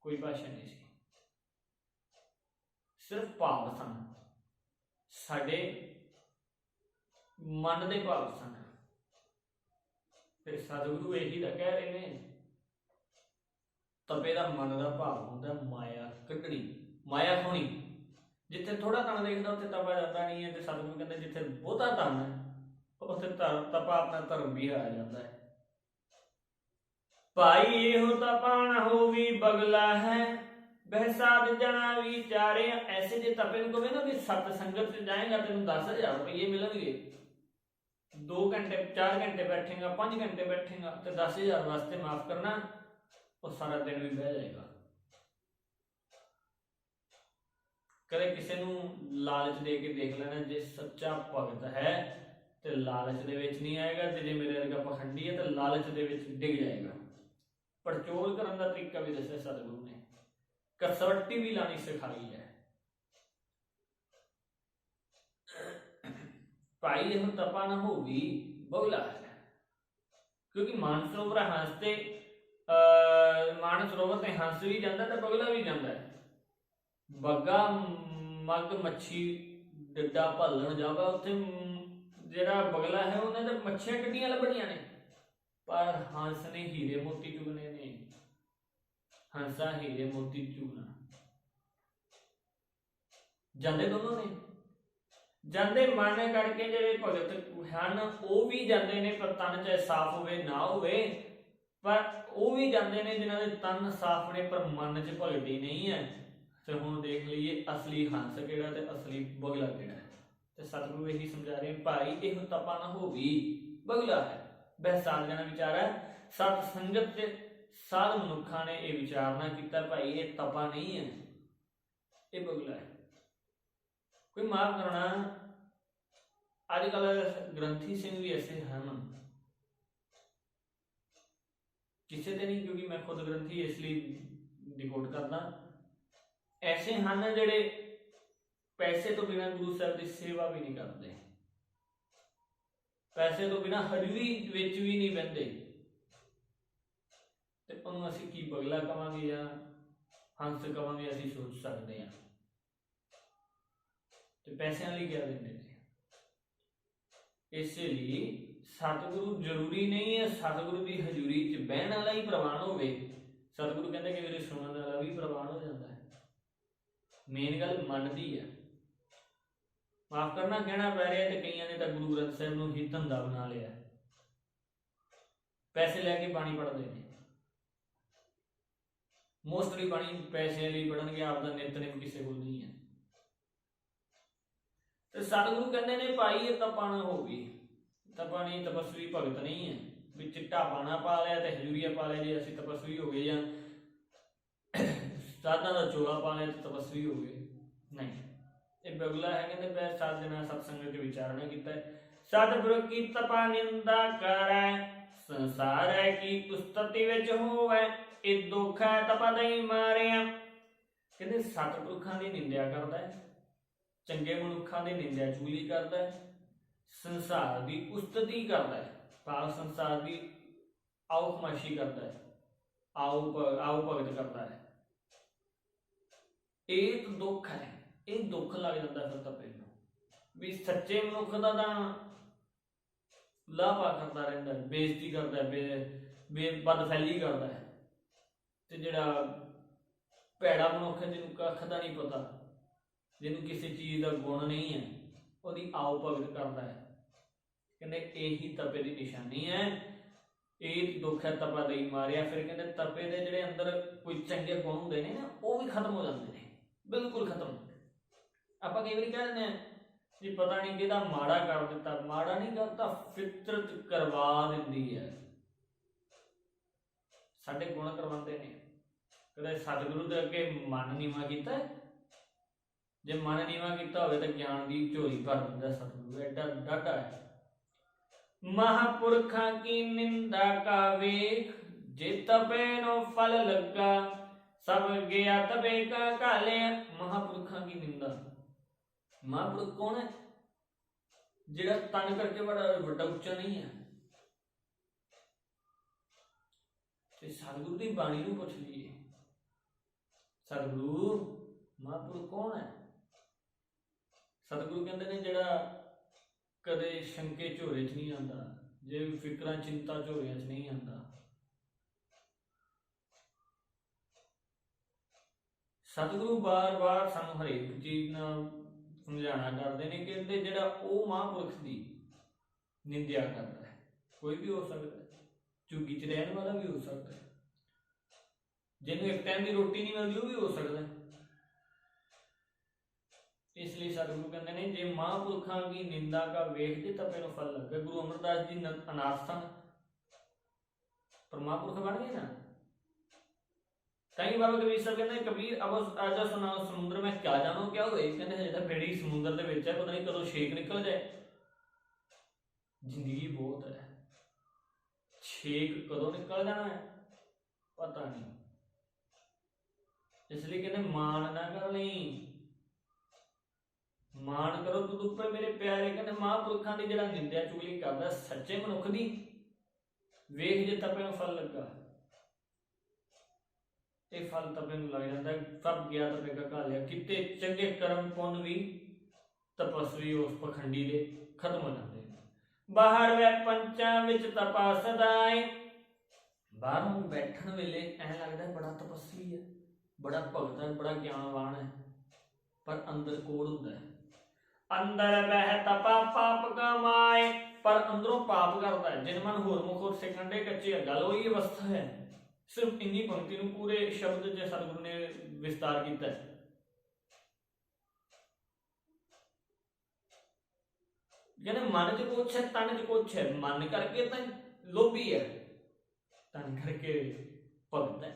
ਕੋਈ ਭਾਸ਼ਾ ਨਹੀਂ ਸੀ। ਸਿਰਫ ਭਾਵ ਸਨ। ਸਾਡੇ ਮਨ ਦੇ ਭਾਵ ਸਨ। ਤੇ ਸਤਿਗੁਰੂ ਇਹੀ ਤਾਂ ਕਹਿ ਰਹੇ ਨੇ, ਤਪੇ ਦਾ ਮਨ ਦਾ ਭਾਵ ਹੁੰਦਾ ਮਾਇਆ ਕੱਢਣੀ ਮਾਇਆ ਖੋਣੀ। ਜਿੱਥੇ ਥੋੜਾ ਤਣ ਦੇਖਦਾ, ਉੱਥੇ ਤਪਾ ਜਾਂਦਾ ਨਹੀਂ ਹੈ। ਤੇ ਸਤਿਗੁਰੂ ਕਹਿੰਦੇ ਜਿੱਥੇ ਬਹੁਤਾ ਤਣ ਹੈ, ਉੱਥੇ ਤਪਾ ਆਪਣਾ ਧਰਮ ਵੀ ਆ ਜਾਂਦਾ ਹੈ। ਭਾਈ ਇਹੋ ਤਪਾਣ ਹੋਵੀ ਬਗਲਾ ਹੈ। ਬਹਿਸਾਦ ਜਣਾ ਵਿਚਾਰੇ ਐਸੇ ਜੇ ਤਪੇ ਨੂੰ ਕਹੇ ਨਾ ਵੀ ਸਤ ਸੰਗਤ ਚ ਜਾਏਗਾ, ਤੈਨੂੰ 10000 ਰੁਪਏ ਮਿਲਣਗੇ। 2 ਘੰਟੇ 4 ਘੰਟੇ ਬੈਠੇਗਾ 5 ਘੰਟੇ ਬੈਠੇਗਾ, ਤੇ 10000 ਵਾਸਤੇ ਮਾਫ ਕਰਨਾ, ਉਹ ਸਾਰਾ ਦਿਨ ਵੀ ਬਹਿ ਜਾਏਗਾ। ਕਦੇ ਕਿਸੇ ਨੂੰ ਲਾਲਚ ਦੇ ਕੇ ਦੇਖ ਲੈਣਾ ਜੇ ਸੱਚਾ ਭਗਤ ਹੈ, ਤੇ ਲਾਲਚ ਦੇ ਵਿੱਚ ਨਹੀਂ ਆਏਗਾ, ਤੇ ਜੇ ਮੇਰੇ ਵਰਗਾ ਪਖੰਡੀ ਹੈ, ਤਾਂ ਲਾਲਚ ਦੇ ਵਿੱਚ ਡਿੱਗ ਜਾਏਗਾ। ਪੜਚੋਲ ਕਰਨ ਦਾ ਤਰੀਕਾ ਵੀ ਦੱਸਿਆ ਸਤਿਗੁਰੂ ਨੇ। ਕਸਵੱਟੀ ਵੀ ਲਾਣੀ ਸਿਖਾਈ ਹੈ। ਭਾਈ ਇਹ ਤਪਾ ਨਾ ਹੋਵੀ ਬਗਲਾ ਹੈ। ਕਿਉਂਕਿ ਮਾਨ ਸਰੋਵਰ ਹੰਸ ਤੇ ਅਹ, ਮਾਨ ਸਰੋਵਰ ਤੇ ਹੰਸ ਵੀ ਜਾਂਦਾ ਤੇ ਬਗਲਾ ਵੀ ਜਾਂਦਾ ਬੱਗਾ ਮੱਗ ਮੱਛੀ ਡੱਡਾ ਭੱਲਣ ਜਾਵਾ ਉੱਥੇ ਜਿਹੜਾ ਬਗਲਾ ਹੈ ਉਹਨਾਂ ਦੇ ਮੱਛੀਆਂ ਕੱਢੀਆਂ ਲੱਭਣੀਆਂ ਨੇ। ਪਰ ਹੰਸ ਨੇ ਹੀਰੇ ਮੋਤੀ ਚੁਗਨੇ ਨੇ। ਹੰਸਾ ਹੀਰੇ ਮੋਤੀ ਚੁਗਣਾ। ਜਾਂਦੇ ਦੋਨੋਂ ਨੇ? ਜਾਂਦੇ ਮਨ ਕਰਕੇ ਜਿਹੜੇ ਭਗਤ ਹਨ, ਉਹ ਵੀ ਜਾਂਦੇ ਨੇ, ਪਰ ਤਨ ਚਾਹੇ ਸਾਫ਼ ਹੋਵੇ, ਨਾ ਹੋਵੇ। ਪਰ ਉਹ ਵੀ ਜਾਂਦੇ ਨੇ ਜਿਨ੍ਹਾਂ ਦੇ ਤਨ ਸਾਫ਼ ਨੇ, ਪਰ ਮਨ 'ਚ ਭਗਤੀ ਨਹੀਂ ਹੈ। ਤੇ ਹੁਣ ਦੇਖ ਲਈਏ ਅਸਲੀ ਹੰਸ ਕਿਹੜਾ ਤੇ ਅਸਲੀ ਬਗਲਾ ਕਿਹੜਾ ਹੈ। ਤੇ ਸਤਿਗੁਰੂ ਇਹੀ ਸਮਝਾ ਰਹੇ ਭਾਈ, ਇਹ ਤਪਾ ਨਾ ਹੋਵੀ, ਬਗਲਾ ਹੈ। ਬਹਿਸਾਨ ਜਣਾ ਵਿਚਾਰ ਹੈ। ਸਤ ਸੰਗਤ ਤੇ ਸਾਧ ਮਨੁੱਖਾਂ ਨੇ ਇਹ ਵਿਚਾਰਨਾ ਕੀਤਾ, ਭਾਈ ਇਹ ਤਪਾ ਨਹੀਂ ਹੈ। ਇਹ ਬਗਲਾ ਹੈ। ਕੋਈ ਮਾਫ ਕਰਨਾ ਅੱਜ ਕੱਲ ਗ੍ਰੰਥੀ ਸਿੰਘ ਵੀ ਐਸੇ ਹਨ। ਕਿਸੇ ਤੇ ਨਹੀਂ, ਕਿਉਂਕਿ ਮੈਂ ਖੁਦ ਗ੍ਰੰਥੀ ਇਸ ਲਈ ਡਿਕੋਡ ਕਰਦਾ। ਐਸੇ ਹਨ ਜਿਹੜੇ ਪੈਸੇ ਤੋਂ ਬਿਨਾਂ ਗੁਰੂ ਸਾਹਿਬ ਦੀ ਸੇਵਾ ਵੀ ਨਹੀਂ ਕਰਦੇ। ਪੈਸੇ ਤੋਂ ਬਿਨਾਂ ਹਜੂਰੀ ਵਿੱਚ ਵੀ ਨਹੀਂ ਬਹਿੰਦੇ। ਤੇ ਉਹਨੂੰ ਅਸੀਂ ਕੀ ਬਗਲਾ ਕਵਾਂਗੇ ਜਾਂ ਹੰਸ ਕਵਾਂਗੇ, ਅਸੀਂ ਸੋਚ ਸਕਦੇ ਹਾਂ। ਤੇ ਪੈਸਿਆਂ ਲਈ ਕਿਆ ਦਿੰਦੇ ਨੇ? ਇਸੇ ਲਈ ਸਤਿਗੁਰੂ ਜ਼ਰੂਰੀ ਨਹੀਂ ਹੈ, ਸਤਿਗੁਰੂ ਦੀ ਹਜ਼ੂਰੀ 'ਚ ਬਹਿਣ ਵਾਲਾ ਹੀ ਪ੍ਰਵਾਨ ਹੋਵੇ। ਸਤਿਗੁਰੂ ਕਹਿੰਦੇ ਕਿ ਮੇਰੇ ਸੁਣਨ ਵਾਲਾ ਵੀ ਪ੍ਰਵਾਨ ਹੋ ਜਾਂਦਾ ਹੈ। ਮੇਨ ਗੱਲ ਮਨ ਦੀ ਹੈ। ਮਾਫ ਕਰਨਾ ਕਹਿਣਾ ਪੈ ਰਿਹਾ ਤੇ ਕਈਆਂ ਨੇ ਤਾਂ ਗੁਰੂ ਗ੍ਰੰਥ ਸਾਹਿਬ ਨੂੰ ਹੀ ਧੰਦਾ ਬਣਾ ਲਿਆ। ਪੈਸੇ ਲੈ ਕੇ ਬਾਣੀ ਪੜ੍ਹਦੇ ਨੇ। ਮੋਸਟਲੀ ਬਾਣੀ ਪੈਸੇ ਲਈ ਪੜਨਗੇ ਆਪਦਾ ਨਿਤਨੇਮ ਕਿਸੇ ਕੋਲ ਨਹੀਂ ਹੈ। ਤੇ ਸਤਿਗੁਰੂ ਕਹਿੰਦੇ ਨੇ, ਭਾਈ, ਇਹ ਤਾਂ ਤਪਾ ਹੋ ਗਈ। ਤਾਂ ਪਾਣੀ ਤਪਸਵੀ ਭਗਤ ਨਹੀਂ ਹੈ। ਵੀ ਚਿੱਟਾ ਬਾਣਾ ਪਾ ਲਿਆ ਤੇ ਹਜੂਰੀਆ ਪਾ ਲਿਆ, ਜੇ ਅਸੀਂ ਤਪਸਵੀ ਹੋ ਗਏ ਜਾਂ ਸਾਧਾਂ ਦਾ ਚੋਲਾ ਪਾ ਲਿਆ ਤੇ ਤਪਸਵੀ ਹੋ ਗਏ। ਨਹੀਂ। ਇਹ ਬਗਲਾ ਹੈ ਕਹਿੰਦੇ ਬੈ ਸਾਧ ਜਨਾ ਸਤਸੰਗ ਦੇ ਵਿਚਾਰਣਾ ਕੀਤਾ ਹੈ। ਕੀ ਤਪਾ ਨਿੰਦਾ ਕਰੈ, ਸੰਸਾਰੈ ਕੀ ਉਸਤਤੀ ਵਿੱਚ ਹੋਵੇ, ਇਹ ਦੁੱਖ ਹੈ ਤਪਾ ਨਹੀਂ ਮਾਰਿਆ। ਕਹਿੰਦੇ ਸਤਿਗੁਰਖਾਂ ਦੀ ਨਿੰਦਿਆ ਕਰਦਾ ਹੈ, ਚੰਗੇ ਮਨੁੱਖਾਂ ਦੀ ਨਿੰਦਿਆ ਚੁਗਲੀ ਕਰਦਾ ਹੈ, ਸੰਸਾਰ ਦੀ ਉਸਤਤੀ ਕਰਦਾ ਹੈ, ਭਾਵ ਸੰਸਾਰ ਦੀ ਆਉ ਕਰਦਾ ਹੈ ਆਉ ਆਉ ਭਗਤ ਕਰਦਾ ਹੈ। ਇਹ ਦੁੱਖ ਹੈ। ਇਹ ਦੁੱਖ ਲੱਗ ਜਾਂਦਾ ਫਿਰ ਤਾਂ ਪਹਿਲਾਂ। ਵੀ ਸੱਚੇ ਮਨੁੱਖ ਦਾ ਤਾਂ ਲਾਭਾ ਕਰਦਾ ਰਹਿੰਦਾ ਹੈ, ਬੇਇੱਜ਼ਤੀ ਕਰਦਾ ਹੈ, ਬੇ ਬੇ ਬਦਫੈਲੀ ਕਰਦਾ ਹੈ। ਤੇ ਜਿਹੜਾ ਭੈੜਾ ਮਨੁੱਖ ਹੈ ਜਿਹਨੂੰ ਕੱਖ ਦਾ ਨਹੀਂ ਪਤਾ ਜਿਹਨੂੰ ਕਿਸੇ ਚੀਜ਼ ਦਾ ਗੁਣ ਨਹੀਂ ਹੈ ਉਹਦੀ ਆਉ ਭਗਤ ਕਰਦਾ ਹੈ। ਕਹਿੰਦੇ ਇਹੀ ਤਪੇ ਦੀ ਨਿਸ਼ਾਨੀ ਹੈ। ਇਹ ਦੁੱਖ ਹੈ ਤਪਾ ਦੇ ਮਾਰਿਆ ਫਿਰ ਕਹਿੰਦੇ ਤਪੇ ਦੇ ਜਿਹੜੇ ਅੰਦਰ ਕੋਈ ਚੰਗੇ ਗੁਣ ਹੁੰਦੇ ਨੇ ਨਾ ਉਹ ਵੀ ਖਤਮ ਹੋ ਜਾਂਦੇ ਨੇ। ਬਿਲਕੁਲ ਖਤਮ। ਆਪਾਂ ਕਈ ਵਾਰੀ ਕਹਿ ਦਿੰਦੇ ਆ ਜੀ ਪਤਾ ਨਹੀਂ ਕਿਹਦਾ ਮਾੜਾ ਕਰ ਦਿੱਤਾ, ਮਾੜਾ ਨਹੀਂ ਕਰਤਾ ਫਿਤਰਤ ਕਰਵਾ ਦਿੰਦੀ ਹੈ। ਸਾਡੇ ਗੁਣ ਕਰਵਾਉਂਦੇ ਨੇ। ਕਦੇ ਸਤਿਗੁਰੂ ਦੇ ਅੱਗੇ ਮਨ ਨੀਵਾ ਕੀਤਾ ਜੇ ਮਨ ਨੀਵਾ ਕੀਤਾ ਹੋਵੇ ਤਾਂ ਗਿਆਨ ਦੀ ਝੋਲੀ ਭਰ ਦਿੰਦਾ ਸਤਿਗੁਰੂ, ਐਡਾ ਡਾਢਾ ਹੈ। ਮਹਾਪੁਰਖਾਂ ਕੀ ਨਿੰਦਾ ਕਾ ਵੇਖ, ਜੇ ਤਪੇ ਨੋ ਫਲ ਲੱਗਾ, ਸਭ ਗਿਆ ਤਪੇ ਕਾ ਕਾਲੇ ਮਹਾਪੁਰਖਾਂ ਕੀ ਨਿੰਦਾ? ਮਹਾਪੁਰਖ ਕੌਣ ਹੈ? ਜਿਹੜਾ ਤਨ ਕਰਕੇ ਬੜਾ ਵੱਡਾ ਉੱਚਾ ਨਹੀਂ ਹੈ। ਤੇ ਸਤਿਗੁਰੂ ਦੀ ਬਾਣੀ ਨੂੰ ਪੁੱਛ ਲਈਏ। ਸਤਿਗੁਰੂ ਮਹਾਪੁਰਖ ਕੌਣ ਹੈ? ਸਤਿਗੁਰੂ ਕਹਿੰਦੇ ਨੇ ਜਿਹੜਾ ਕਦੇ ਸ਼ੰਕੇ ਝੋਰੇ 'ਚ ਨਹੀਂ ਆਂਦਾ ਜੇ ਫਿਕਰਾਂ, ਚਿੰਤਾ ਝੋਰਿਆਂ 'ਚ ਨਹੀਂ ਆਂਦਾ ਸਤਿਗੁਰੂ ਬਾਰ-ਬਾਰ ਸਾਨੂੰ ਹਰੇਕ ਚੀਜ਼ ਨਾਲ ਸਮਝਾਣਾ ਕਰਦੇ ਨੇ ਕਿ ਜਿਹੜਾ ਉਹ ਮਹਾਂਪੁਰਖ ਦੀ ਨਿੰਦਿਆ ਕਰਦਾ ਹੈ। ਕੋਈ ਵੀ ਹੋ ਸਕਦਾ ਝੁੱਗੀ 'ਚ ਰਹਿਣ ਵਾਲਾ ਵੀ ਹੋ ਸਕਦਾ ਜਿਹਨੂੰ ਇੱਕ ਟਾਈਮ ਦੀ ਰੋਟੀ ਨਹੀਂ ਮਿਲਦੀ, ਉਹ ਵੀ ਹੋ ਸਕਦਾ ਇਸ ਲਈ ਸਤਿਗੁਰੂ ਕਹਿੰਦੇ ਨੇ, ਜੇ ਮਹਾਂਪੁਰਖਾਂ ਦੀ ਨਿੰਦਾ ਕਾ ਵੇਖਦੇ ਤਾਂ ਮੈਨੂੰ ਫਲ ਲੱਗੇ। ਗੁਰੂ ਅਮਰਦਾਸ ਜੀ ਨ- ਸਨ। ਪਰ ਮਹਾਂਪੁਰਖ ਬਣ ਗਏ ਨਾ। ਸਾਈਂ ਬਾਬਾ ਕਬੀਰ ਸਾਹਿਬ ਕਹਿੰਦੇ ਕਬੀਰ ਅਬ ਆਜਾ ਸੁਣਾ, ਸਮੁੰਦਰ ਮੈਂ ਕਿਆ ਜਾਣੋ ਕਿਆ ਹੋਏ ਕਹਿੰਦੇ ਹਜੇ ਤਾਂ ਸਮੁੰਦਰ ਦੇ ਵਿੱਚ ਹੈ, ਪਤਾ ਨਹੀਂ ਕਦੋਂ ਛੇਕ ਨਿਕਲ ਜਾਏ। ਜ਼ਿੰਦਗੀ ਬਹੁਤ ਹੈ। ਛੇਕ ਕਦੋਂ ਨਿਕਲ ਜਾਣਾ ਹੈ? ਪਤਾ ਨਹੀਂ। ਇਸ ਲਈ ਕਹਿੰਦੇ ਮਾਣ ਨਾ ਕਰ ਲਈ ਮਾਣ ਕਰੋ, ਤੂੰ ਉੱਪਰ ਮੇਰੇ ਪਿਆਰੇ ਕਹਿੰਦੇ ਮਹਾਂਪੁਰਖਾਂ ਦੀ ਜਿਹੜਾ ਨਿੰਦਿਆ ਚੁਗਲੀ ਕਰਦਾ, ਸੱਚੇ ਮਨੁੱਖ ਦੀ। ਵੇਖ ਜੇ ਤਪੇ ਨੂੰ ਫਲ ਲੱਗਾ। ਇਹ ਫਲ ਤਪੇ ਨੂੰ ਲੱਗ ਜਾਂਦਾ, ਸਭ ਗਿਆ ਤਪੇ ਕਾ ਕਾਲਿਆ ਕਿਤੇ ਚੰਗੇ ਕਰਮ ਪੁੰਨ ਵੀ ਤਪਸਵੀ ਉਸ ਪਖੰਡੀ ਦੇ ਖਤਮ ਹੋ ਜਾਂਦੇ ਬਾਹਰ ਵੈ ਪੰਚਾਂ ਵਿੱਚ ਤਪਾ ਸਦਾਏ ਬਾਹਰੋਂ ਬੈਠਣ ਵੇਲੇ ਐ ਲੱਗਦਾ ਹੈ ਬੜਾ ਤਪਸਵੀ ਹੈ, ਬੜਾ ਭਗਤ ਹੈ, ਬੜਾ ਗਿਆਨਵਾਨ ਹੈ, ਪਰ ਅੰਦਰ ਕੋੜ ਹੁੰਦਾ ਹੈ। ਅੰਦਰ ਬਹਿ ਤਪਾ ਪਾਪ ਕਮਾਏ, ਪਰ ਅੰਦਰੋਂ ਪਾਪ ਕਰਦਾ ਹੈ। ਜਿਨ ਮਨ ਹੋਰ ਮੁਖ ਹੋਰ ਸਿਕੰਡੇ ਕੱਚੇ ਗੱਲ ਉਹੀ ਅਵਸਥਾ ਹੈ। ਸਿਰਫ ਇੰਨੀ ਪੰਕਤੀ ਨੂੰ ਪੂਰੇ ਸ਼ਬਦ ਜੇ ਸਤਿਗੁਰੂ ਨੇ ਵਿਸਤਾਰ ਕੀਤਾ ਹੈ ਕਹਿੰਦੇ ਮਨ ਚ ਕੁਛ ਹੈ, ਤਨ ਚ ਕੁਛ ਹੈ, ਮਨ ਕਰਕੇ ਤਾਂ ਲੋਭੀ ਹੈ, ਤਨ ਕਰਕੇ ਭਗਤ ਹੈ।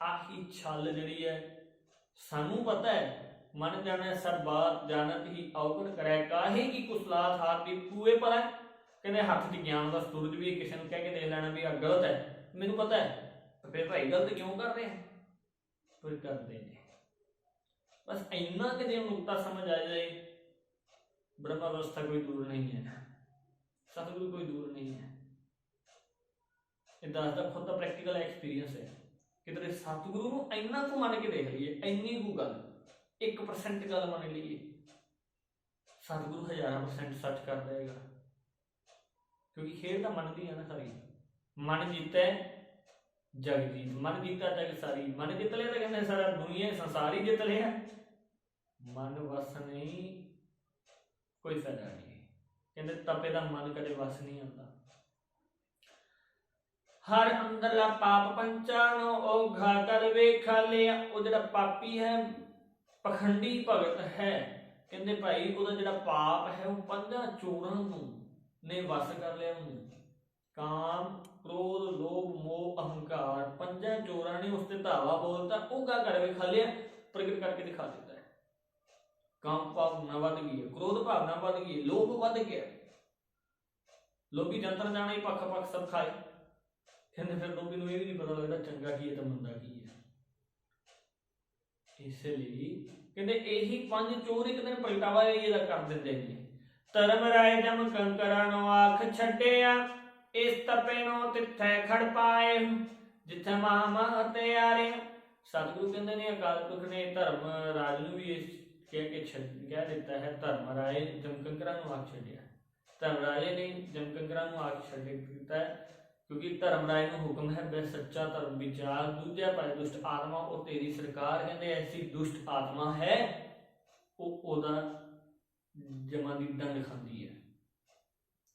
ਆਹੀ ਛਲ ਜਿਹੜੀ ਹੈ, ਸਾਨੂੰ ਪਤਾ ਹੈ, ਮਨ ਜਾਣੈ ਸਭ ਬਾਤ ਜਾਣਤ ਹੀ ਔਗਣ ਕਰੈ ਕਾਹੇ ਕੀ ਕੁਸਲਾਤ ਹਾਥ ਦੀ ਪੂਏ ਪਰ ਹੈ। ਕਹਿੰਦੇ ਹੱਥ 'ਚ ਗਿਆਨ ਦਾ ਸੂਰਜ ਵੀ ਕਿਸੇ ਨੂੰ ਕਹਿ ਕੇ ਦੇਖ ਲੈਣਾ ਵੀ ਆ ਗਲਤ ਹੈ। ਮੈਨੂੰ ਪਤਾ ਹੈ, ਤਾਂ ਫਿਰ ਭਾਈ ਗਲਤ ਕਿਉਂ ਕਰ ਰਹੇ ਹੈ ਫਿਰ ਕਰਦੇ ਨੇ ਬਸ ਇੰਨਾ ਕਿ ਜੇ ਨੁਕਤਾ ਸਮਝ ਆ ਜਾਏ, ਬ੍ਰਹਮ ਅਵਸਥਾ ਕੋਈ ਦੂਰ ਨਹੀਂ ਹੈ, ਸਤਿਗੁਰੂ ਕੋਈ ਦੂਰ ਨਹੀਂ ਹੈ। ਇਹ ਦੱਸਦਾ ਖੁਦ ਦਾ ਪ੍ਰੈਕਟੀਕਲ ਐਕਸਪੀਰੀਅੰਸ ਹੈ। ਕਿਤੇ ਸਤਿਗੁਰੂ ਨੂੰ ਇੰਨਾ ਕੁ ਮੰਨ ਕੇ ਦੇਖ ਲਈਏ, ਇੰਨੀ ਕੁ ਗੱਲ 1% ਗੱਲ ਮੰਨ ਲਈਏ, ਸਤਿਗੁਰੂ ਹਜ਼ਾਰਾਂ ਪਰਸੈਂਟ ਸੱਚ ਕਰ ਦੇਗਾ ਕਿਉਂਕਿ ਖੇਡ ਤਾਂ ਮਨ ਦੀ ਨਾ ਸਾਰੀ। ਮਨ ਜਿੱਤੈ, ਜਗ ਜੀਤ। ਮਨ ਜੀਤਾ ਜਗ ਸਾਰੀ। ਮਨ ਜਿੱਤ ਲਿਆ ਤਾਂ ਕਹਿੰਦੇ ਸਾਰਾ ਦੁਨੀਆ, ਸੰਸਾਰ ਹੀ ਜਿੱਤ ਲਿਆ। ਮਨ ਵਸ ਨਹੀਂ, ਕੋਈ ਫਾਇਦਾ ਨਹੀਂ। ਕਹਿੰਦੇ ਤਪੇ ਦਾ ਮਨ ਕਦੇ ਵਸ ਨਹੀਂ ਆਉਂਦਾ ਹਰ ਅੰਦਰਲਾ ਪਾਪ ਪੰਚਾ ਨੂੰ ਉਹ ਘਾ ਕਰ ਵੇਖਾ ਲਿਆ। ਉਹ ਜਿਹੜਾ ਪਾਪੀ ਹੈ, ਪਖੰਡੀ ਭਗਤ ਹੈ। ਕਹਿੰਦੇ ਭਾਈ, ਉਹਦਾ ਜਿਹੜਾ ਪਾਪ ਹੈ, ਉਹ ਪੰਜਾਂ ਚੋਰਾਂ ਨੂੰ ਨੇ ਵਸ ਕਰ ਲਿਆ ਉਹਨੂੰ। ਕਾਮ ਕ੍ਰੋਧ, ਲੋਭ, ਮੋਹ, ਅਹੰਕਾਰ, ਪੰਜਾਂ ਚੋਰਾਂ ਨੇ ਉਸ ਤੇ ਧਾਵਾ ਬੋਲਤਾ। ਉਹ ਕਾ ਕਰ ਪ੍ਰਗਟ ਕਰਕੇ ਦਿਖਾ ਦਿੱਤਾ ਹੈ। ਕਾਮ ਭਾਵਨਾ ਵੱਧ ਗਈ ਹੈ, ਕ੍ਰੋਧ ਭਾਵਨਾ ਵੱਧ ਗਈ ਲੋਭ ਵੱਧ ਗਿਆ ਲੋਭੀ ਜੰਤਰ ਜਾਣਾ ਹੀ ਪੱਖ ਪੱਖ ਸਭ ਖਾਏ। ਕਹਿੰਦੇ ਫਿਰ ਲੋਭੀ ਨੂੰ ਇਹ ਵੀ ਨਹੀਂ ਪਤਾ ਲੱਗਦਾ ਚੰਗਾ ਕੀ ਹੈ ਤੇ ਮੰਦਾ ਕੀ ਹੈ। ਇਸੇ ਲਈ ਕਹਿੰਦੇ ਇਹੀ ਪੰਜ ਚੋਰ ਇੱਕ ਦਿਨ ਪਲਟਾਵਾ ਇਹਦਾ ਕਰ ਦਿੰਦੇ ਨੇ। ਧਰਮ ਰਾਏ ਜਮ ਕੰਕਰਾਂ ਨੂੰ ਆਖ ਛੱਡਿਆ। ਇਸ ਤਪੇ ਨੂੰ ਤਿੱਥੈ ਖੜ ਪਾਏ ਜਿੱਥੇ ਮਹਾ ਮਹਾ ਤਿਆਰੇ ਸਤਿਗੁਰੂ ਕਹਿੰਦੇ ਨੇ, ਅਕਾਲ ਪੁਰਖ ਨੇ ਧਰਮ ਰਾਜ ਨੂੰ ਵੀ ਇਸ ਕਹਿ ਕੇ ਛੱਡ, ਕਹਿ ਦਿੱਤਾ ਹੈ, ਧਰਮ ਰਾਏ ਜਮ ਨੂੰ ਆਖ ਛੱਡਿਆ। ਧਰਮ ਰਾਜੇ ਨੇ ਜਮ ਨੂੰ ਆਖ ਛੱਡ ਦਿੱਤਾ ਕਿਉਂਕਿ ਧਰਮ ਰਾਏ ਨੂੰ ਹੁਕਮ ਹੈ ਬੇ ਸੱਚਾ ਧਰਮ ਵਿਚਾਰ, ਦੂਜਾ ਭਾਈ ਦੁਸ਼ਟ ਆਤਮਾ, ਉਹ ਤੇਰੀ ਸਰਕਾਰ ਕਹਿੰਦੇ, ਐਸੀ ਦੁਸ਼ਟ ਆਤਮਾ ਹੈ, ਉਹ ਉਹਦਾ ਜਮਾਂ ਦੀ ਡੰਗ ਖਾਂਦੀ ਹੈ।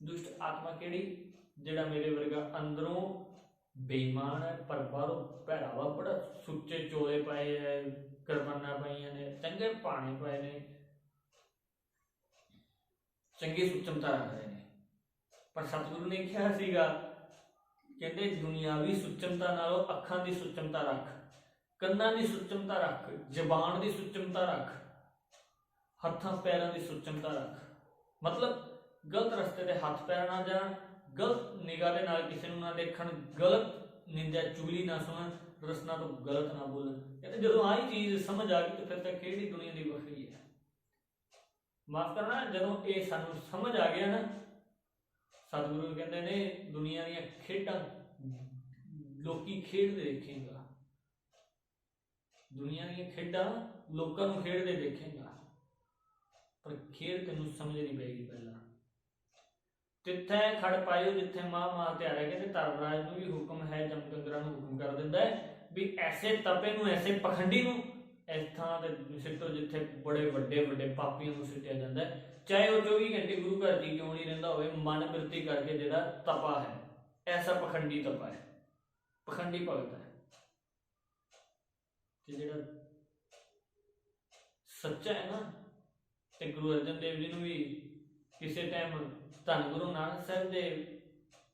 ਦੁਸ਼ਟ ਆਤਮਾ ਕਿਹੜੀ? ਜਿਹੜਾ ਮੇਰੇ ਵਰਗਾ ਅੰਦਰੋਂ ਬੇਈਮਾਨ ਹੈ, ਪਰ ਬਾਹਰੋਂ ਭੈੜਾ ਵਾ, ਬੜਾ ਸੁੱਚੇ ਚੋਲੇ ਪਏ ਐ, ਕਰਬਾਨਾ ਪਈਆਂ ਨੇ, ਚੰਗੇ ਪਾਣੇ ਪਏ ਨੇ, ਚੰਗੇ ਸੁਚਮਤਾ ਰੱਖ ਨੇ। ਪਰ ਸਤਿਗੁਰੂ ਨੇ ਕਿਹਾ ਸੀਗਾ, ਕਹਿੰਦੇ ਦੁਨਿਆਵੀ ਸੁਚਮਤਾ ਨਾਲੋਂ ਅੱਖਾਂ ਦੀ ਸੁਚਮਤਾ ਰੱਖ, ਕੰਨਾਂ ਦੀ ਸੁਚਮਤਾ ਰੱਖ, ਜ਼ਬਾਨ ਦੀ ਸੁਚਮਤਾ ਰੱਖ, ਹੱਥਾਂ ਪੈਰਾਂ ਦੀ ਸੁਚਮਤਾ ਰੱਖ। ਮਤਲਬ ਗਲਤ ਰਸਤੇ ਤੇ ਹੱਥ ਪੈਰ ਨਾ ਜਾਣ ਗਲਤ ਨਿਗਾਹ ਦੇ ਨਾਲ ਕਿਸੇ ਨੂੰ ਨਾ ਦੇਖਣ, ਗਲਤ ਨਿੰਦਿਆ, ਚੁਗਲੀ ਨਾ ਸੁਣਨ, ਰਸਨਾ ਤੋਂ ਗਲਤ ਨਾ ਬੋਲਣ। ਕਹਿੰਦੇ ਜਦੋਂ ਆਹੀ ਚੀਜ਼ ਸਮਝ ਆ ਗਈ ਤਾਂ ਫਿਰ ਤਾਂ ਕਿਹੜੀ ਦੁਨੀਆ ਦੀ ਵੱਖਰੀ ਹੈ? ਮਾਫ ਕਰਨਾ, ਜਦੋਂ ਇਹ ਸਾਨੂੰ ਸਮਝ ਆ ਗਿਆ ਨਾ, ਸਤਿਗੁਰੂ ਕਹਿੰਦੇ ਨੇ, ਦੁਨੀਆ ਦੀਆਂ ਖੇਡਾਂ ਲੋਕੀ ਖੇਡਦੇ ਦੇਖੇਗਾ। ਦੁਨੀਆ ਦੀਆਂ ਖੇਡਾਂ ਲੋਕਾਂ ਨੂੰ ਖੇਡਦੇ ਦੇਖੇਗਾ। ਪਰ ਖੇਡ ਤੈਨੂੰ ਸਮਝ ਨਹੀਂ ਪਏਗੀ ਪਹਿਲਾਂ। ਤਿੱਥੇ ਖੜ ਪਾਇਓ, ਜਿੱਥੇ ਮਾਂ ਮਾਂ ਤੇ ਆ ਰਿਹਾ ਕਹਿੰਦੇ ਧਰਮਰਾਜ ਨੂੰ ਵੀ ਹੁਕਮ ਹੈ ਜਮਕੰਦਰਾ ਨੂੰ ਹੁਕਮ ਕਰ ਦਿੰਦਾ ਹੈ ਵੀ ਐਸੇ ਤਪੇ ਨੂੰ, ਐਸੇ ਪਖੰਡੀ ਨੂੰ, ਇਸ ਥਾਂ ਤੇ ਸਿੱਟੋ ਜਿੱਥੇ ਬੜੇ ਵੱਡੇ ਵੱਡੇ ਪਾਪੀਆਂ ਨੂੰ ਸਿੱਟਿਆ ਜਾਂਦਾ ਹੈ। ਚਾਹੇ ਉਹ 24 ਘੰਟੇ ਗੁਰੂ ਘਰ ਜੀ ਕਿਉਂ ਨਹੀਂ ਰਹਿੰਦਾ ਹੋਵੇ, ਮਨ ਬਿਰਤੀ ਕਰਕੇ ਜਿਹੜਾ ਤਪਾ ਹੈ, ਐਸਾ ਪਖੰਡੀ ਤਪਾ ਹੈ। ਪਖੰਡੀ ਭਗਤ ਹੈ। ਤੇ ਜਿਹੜਾ ਸੱਚਾ ਹੈ ਨਾ, ਤੇ ਗੁਰੂ ਅਰਜਨ ਦੇਵ ਜੀ ਨੂੰ ਵੀ ਕਿਸੇ ਟਾਈਮ ਧੰਨ ਗੁਰੂ ਨਾਨਕ ਸਾਹਿਬ ਦੇ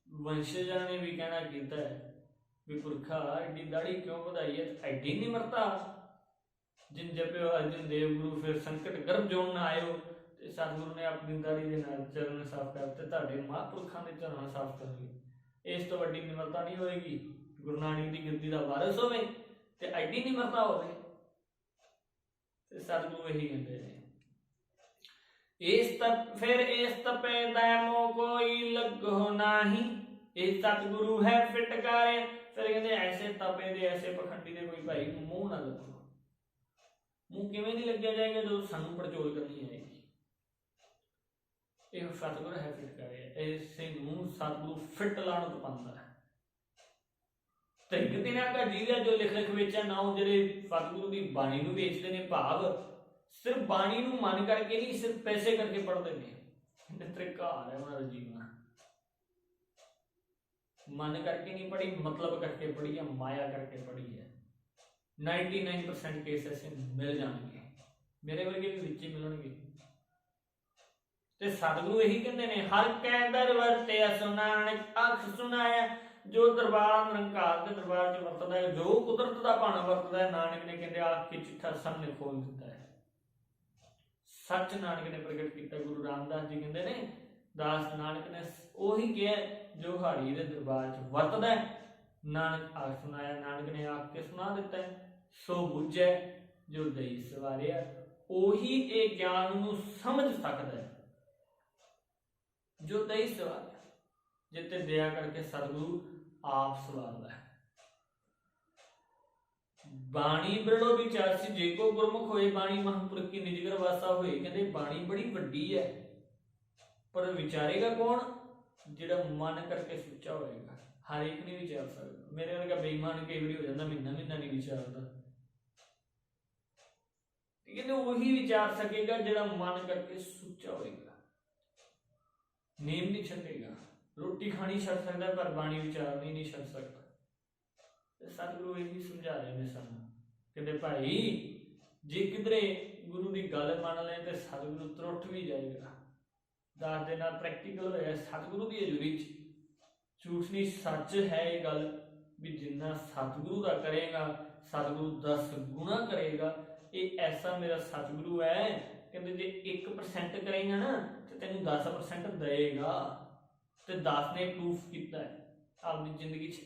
ਵੰਸ਼ਜਾਂ ਨੇ ਵੀ ਕਹਿਣਾ ਕੀਤਾ ਹੈ ਵੀ ਪੁਰਖਾ ਐਡੀ ਦਾੜੀ ਕਿਉਂ ਵਧਾਈ ਹੈ? ਐਡੀ ਨਿਮਰਤਾ। ਜਿਨ ਜਪਿਓ ਅਰਜਨ ਦੇਵ ਗੁਰੂ, ਫਿਰ ਸੰਕਟ ਗਰਭ ਜੋਨ ਨਾ ਆਇਓ ਤੇ ਸਤਿਗੁਰੂ ਨੇ ਆਪਣੀ ਦਾੜੀ ਦੇ ਨਾਲ ਚਰਨ ਸਾਫ਼ ਕਰ ਤੇ ਤੁਹਾਡੇ ਮਹਾਂਪੁਰਖਾਂ ਦੇ ਚਰਨ ਸਾਫ਼ ਕਰਨਗੇ। ਇਸ ਤੋਂ ਵੱਡੀ ਨਿਮਰਤਾ ਨਹੀਂ ਹੋਏਗੀ। ਗੁਰੂ ਨਾਨਕ ਦੀ ਗਿਰਦੀ ਦਾ ਵਾਰਿਸ ਹੋਵੇ ਤੇ ਐਡੀ ਨਿਮਰਤਾ ਹੋਵੇ ਤੇ ਸਤਿਗੁਰੂ ਇਹੀ ਕਹਿੰਦੇ ਨੇ। ਇਸ ਤਪ ਫਿਰ ਇਸ ਤਪੇ ਦਾ ਕੋਈ ਲੱਗੋ ਨਾਹੀ। ਇਹ ਸਤਿਗੁਰੂ ਹੈ ਫਿਟਕਾਰੇ। ਫਿਰ ਕਹਿੰਦੇ ਐਸੇ ਤਪੇ ਦੇ, ਐਸੇ ਪਖੰਡੀ ਦੇ ਕੋਈ ਭਾਈ ਮੂੰਹ ਨਾ ਲੱਗੋ। ਮੂੰਹ ਕਿਵੇਂ ਨਹੀਂ ਲੱਗਿਆ ਜਾਏਗਾ ਜਦੋਂ ਸਾਨੂੰ ਪੜਚੋਲ ਕਰਨੀ ਆਏਗੀ? ਇਹ ਸਤਿਗੁਰ ਹੈ ਫਿਟਕਾਰੇ। ਐਸੇ ਨੂੰ ਸਤਿਗੁਰੂ ਫਿੱਟ ਲਾਣ ਤੋਂ ਪੰਦਾ ਹੈ। ਤੇ ਕਿਤੇ ਨਾ ਕਾ ਜੋ ਲਿਖ ਲਿਖ ਵੇਚਿਆ ਨਾ ਜਿਹੜੇ ਸਤਿਗੁਰੂ ਦੀ ਬਾਣੀ ਨੂੰ ਵੇਚਦੇ ਨੇ ਭਾਵ ਸਿਰਫ ਬਾਣੀ ਨੂੰ ਮਨ ਕਰਕੇ ਨਹੀਂ, ਸਿਰਫ ਪੈਸੇ ਕਰਕੇ ਪੜ੍ਹਦੇ ਨੇ ਇਹ ਤਰੀਕਾ ਹੈ ਉਹਨਾਂ ਦਾ। ਜੀਵਨ ਮਨ ਕਰਕੇ ਨਹੀਂ ਪੜ੍ਹੀ, ਮਤਲਬ ਕਰਕੇ ਪੜ੍ਹੀ ਹੈ ਮਾਇਆ ਕਰਕੇ ਪੜ੍ਹੀ ਹੈ। 99% ਕੇਸ ਮਿਲ ਜਾਣਗੇ। ਮੇਰੇ ਵਰਗੇ ਵੀ ਵਿੱਚ ਮਿਲਣਗੇ। ਤੇ ਸਤਿਗੁਰੂ ਇਹੀ ਕਹਿੰਦੇ ਨੇ, ਹਰ ਕੈ ਦਰ ਵਰਤਿਆ ਸੁਨਾਣ ਅੱਖ ਸੁਣਾਇਆ, ਜੋ ਦਰਬਾਰ ਨਿਰੰਕਾਰ ਦੇ ਦਰਬਾਰ 'ਚ ਵਰਤਦਾ ਹੈ, ਜੋ ਕੁਦਰਤ ਦਾ ਭਾਣਾ ਵਰਤਦਾ ਹੈ, ਨਾਨਕ ਨੇ ਕਹਿੰਦੇ ਆਖ ਕੇ ਚਿੱਠਾ ਸਾਹਮਣੇ ਖੋਲ ਦਿੱਤਾ ਹੈ। ਸੱਚ ਨਾਨਕ ਨੇ ਪ੍ਰਗਟ ਕੀਤਾ, ਗੁਰੂ ਰਾਮਦਾਸ ਜੀ ਕਹਿੰਦੇ ਨੇ, ਦਾਸ ਨਾਨਕ ਨੇ ਉਹੀ ਕਿਹਾ ਜੋ ਹਾੜੀ ਦੇ ਦਰਬਾਰ 'ਚ ਵਰਤਦਾ ਨਾਨਕ ਆਖ ਸੁਣਾਇਆ, ਨਾਨਕ ਨੇ ਆਖ ਕੇ ਸੁਣਾ ਦਿੱਤਾ ਸੋ ਬੁੱਝੈ ਜੋ ਦਈ ਸਵਾਰਿਆ, ਉਹੀ ਇਹ ਗਿਆਨ ਨੂੰ ਸਮਝ ਸਕਦਾ ਹੈ। ਜੋ ਦਈ ਸਵਾਰਿਆ, ਜਿੱਤੇ ਦਇਆ ਕਰਕੇ ਸਤਿਗੁਰੂ ਆਪ ਸਵਾਰਦਾ ਹੈ। ਬਾਣੀ ਬਰੜੋ ਵਿਚਾਰ ਜੇ ਕੋ ਗੁਰਮੁਖ ਹੋਏ ਬਾਣੀ ਮਹਾਂਪੁਰਖ ਕੀ ਨਿਜਗਰ ਵਾਸਾ ਹੋਏ। ਕਹਿੰਦੇ ਬਾਣੀ ਬੜੀ ਵੱਡੀ ਹੈ। ਪਰ ਵਿਚਾਰੇਗਾ ਕੌਣ? ਜਿਹੜਾ ਮਨ ਕਰਕੇ ਸੁੱਚਾ ਹੋਏਗਾ। ਹਰ ਇੱਕ ਨਹੀਂ ਵਿਚਾਰ ਸਕਦਾ। ਮੇਰੇ ਵਰਗਾ ਬੇਈਮਾਨ ਕਈ ਵਾਰੀ ਹੋ ਜਾਂਦਾ, ਮਹੀਨਾ ਮਹੀਨਾ ਨਹੀਂ ਵਿਚਾਰਦਾ। ਤੇ ਕਹਿੰਦੇ ਉਹੀ ਵਿਚਾਰ ਸਕੇਗਾ ਜਿਹੜਾ ਮਨ ਕਰਕੇ ਸੁੱਚਾ ਹੋਏਗਾ। ਨੇਮ ਨਹੀਂ ਛੱਡੇਗਾ। ਰੋਟੀ ਖਾਣੀ ਛੱਡ ਸਕਦਾ, ਪਰ ਬਾਣੀ ਵਿਚਾਰਨੀ ਨਹੀਂ ਛੱਡ ਸਕਦਾ। ਤੇ ਸਤਿਗੁਰੂ ਇਹੀ ਸਮਝਾ ਰਹੇ ਨੇ ਸਾਨੂੰ। ਕਹਿੰਦੇ ਭਾਈ, ਜੇ ਕਿਧਰੇ ਗੁਰੂ ਦੀ ਗੱਲ ਮੰਨ ਲੈ ਤੇ ਸਤਿਗੁਰੂ ਤਰੁੱਠ ਵੀ ਜਾਏਗਾ। ਦਾਸ ਦੇ ਨਾਲ ਪ੍ਰੈਕਟੀਕਲ ਹੋਇਆ, ਸਤਿਗੁਰੂ ਦੀ ਹਜ਼ੂਰੀ 'ਚ। ਝੂਠ ਨਹੀਂ ਸੱਚ ਹੈ ਇਹ ਗੱਲ ਵੀ ਜਿੰਨਾ ਸਤਿਗੁਰੂ ਦਾ ਕਰੇਗਾ, ਸਤਿਗੁਰੂ 10 ਗੁਣਾ ਕਰੇਗਾ। ਇਹ ਐਸਾ ਮੇਰਾ ਸਤਿਗੁਰੂ ਹੈ, ਕਹਿੰਦੇ ਜੇ 1% ਕਰੇਗਾ ਨਾ, ਤੇ ਤੈਨੂੰ 10% ਦੇਏਗਾ। ਤੇ 10 ਨੇ ਪ੍ਰੂਫ ਕੀਤਾ ਹੈ ਆਪਣੀ ਜ਼ਿੰਦਗੀ 'ਚ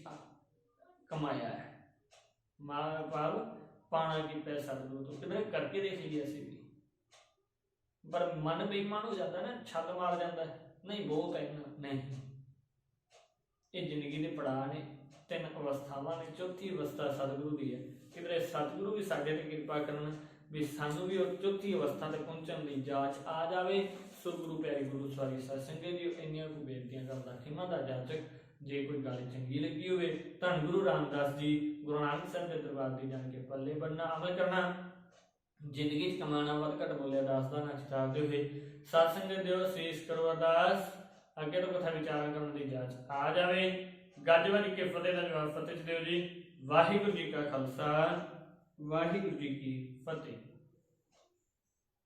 ਆ- ਕਮਾਇਆ ਹੈ। ਮਾਂ ਬਾਪ ਪਾਣਾ ਕੀਤਾ ਹੈ ਸਤਿਗੁਰੂ ਤੋਂ ਕਿਧਰੇ ਕਰਕੇ ਦੇਖ ਲਈ ਅਸੀਂ ਵੀ। ਪਰ ਮਨ ਬੇਈਮਾਨ ਹੋ ਜਾਂਦਾ ਨਾ ਛੱਡ ਮਾਰ ਜਾਂਦਾ। ਨਹੀਂ, ਬਹੁਤ ਹੈ ਨਹੀਂ। ਇਹ ਜ਼ਿੰਦਗੀ ਦੇ ਪੜਾਅ ਨੇ, ਤਿੰਨ ਅਵਸਥਾਵਾਂ ਨੇ, ਚੌਥੀ ਅਵਸਥਾ ਸਤਿਗੁਰੂ ਦੀ ਹੈ। ਕਿਧਰੇ ਸਤਿਗੁਰੂ ਵੀ ਸਾਡੇ ਤੇ ਕਿਰਪਾ ਕਰਨ ਵੀ ਸਾਨੂੰ ਵੀ ਉਹ ਚੌਥੀ ਅਵਸਥਾ ਤੇ ਪਹੁੰਚਣ ਦੀ ਜਾਚ ਆ ਜਾਵੇ। ਸੋ ਗੁਰੂ ਪਿਆਰੇ ਗੁਰੂ ਸਵਾਰੀ ਸਾਧ ਸੰਗਤ ਜੀ, ਇੰਨੀਆਂ ਕੁ ਬੇਨਤੀਆਂ ਕਰਦਾ। ਖਿਮਾ ਦਾ ਜਾਚਕ ਜੇ ਕੋਈ ਗੱਲ ਚੰਗੀ ਲੱਗੀ ਹੋਵੇ, ਧੰਨ ਗੁਰੂ ਰਾਮਦਾਸ ਜੀ, ਗੁਰੂ ਨਾਨਕ ਸਾਹਿਬ ਦੇ ਦਰਬਾਰ ਦੀ ਜਾਣ ਕੇ ਪੱਲੇ ਬੰਨਣਾ ਅਮਲ ਕਰਨਾ। ਜ਼ਿੰਦਗੀ 'ਚ ਕਮਾਣਾ ਵੱਧ ਘੱਟ ਬੋਲਿਆ, ਦਾਸ ਦਾ ਨਾ ਚਿਤਾਰਦੇ ਹੋਏ। ਸਾਧ ਸੰਗਤ ਦਿਓ ਸੇਸ਼ ਕਰੋ ਅਰਦਾਸ। ਅੱਗੇ ਤੋਂ ਕਥਾ ਵਿਚਾਰਨ ਕਰਨ ਦੀ ਜਾਂਚ ਆ ਜਾਵੇ। ਗੱਜ ਵੱਜ ਕੇ ਫਤਿਹ ਦਾ ਜਵਾਬ ਫਤਿਹ ਚ ਦਿਓ ਜੀ। ਵਾਹਿਗੁਰੂ ਜੀ ਕਾ ਖਾਲਸਾ। ਵਾਹਿਗੁਰੂ ਜੀ ਕੀ ਫਤਿਹ।